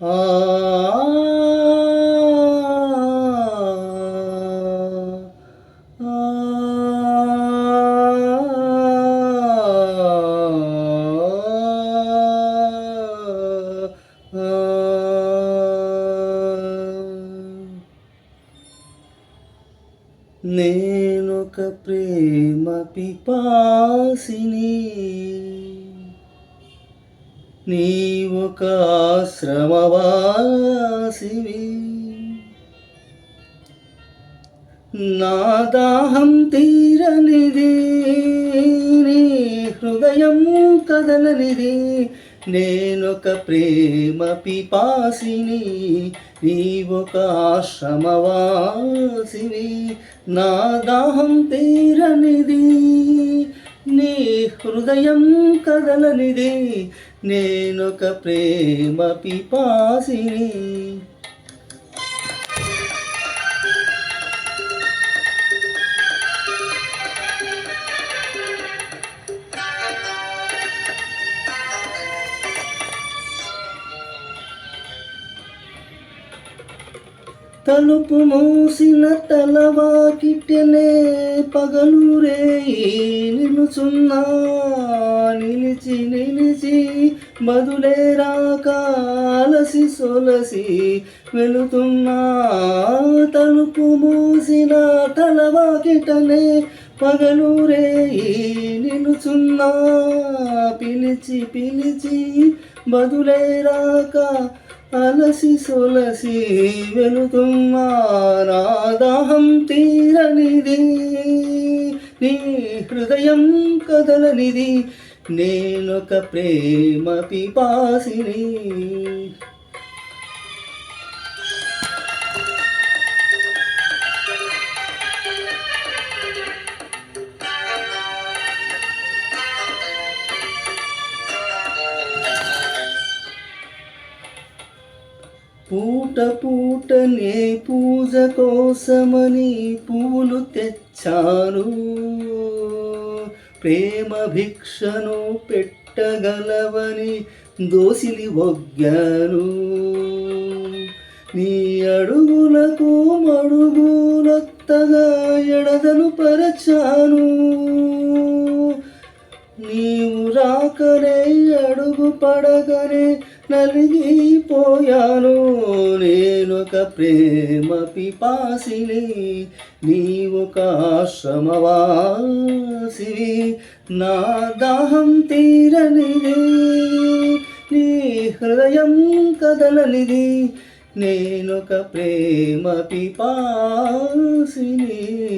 నేను నేనొక ప్రేమ పిపాసిని నీవు కాశ్రమవాసివి నా దాహం తీరనిది నీ హృదయం కదలనిది. నేనొక ప్రేమ పిపాసిని నీవొక ఆశ్రమవాసివి నా దాహం తీరనిది నీ హృదయం కదలనిది. నేనొక ప్రేమ పిపాసిని. తలుపు మూసిన పగలు పగలురే నిలుచున్నా. నిలిచి కాలసి రాకాలసి సొలసి వెళుతున్నా. తలుపు మూసిన తలవాకిటనే పగలురే నిలుచున్నా. పిలిచి పిలిచి బదులే రాక అలసి సొలసి వెళుతున్నా. నా దాహం తీరనిది నీ హృదయం కదలనిది. నేనొక ప్రేమ పిపాసిని. పూట పూటనే పూజ కోసమని పూలు తెచ్చాను. ప్రేమ భిక్షను పెట్టగలవని దోసిలి ఒగ్గాను. నీ అడుగులకు మడుగులత్తగా ఎడదను పరచాను. నీవు రాకనే అడుగు పడగనే నలిగిపోయాను. ఒక ప్రేమ పిపాసిని నీవొక ఆశ్రమవాసివి. నా దాహం తీరనిది నీ హృదయం కదలనిది. నేనొక ప్రేమ పిపాసిని.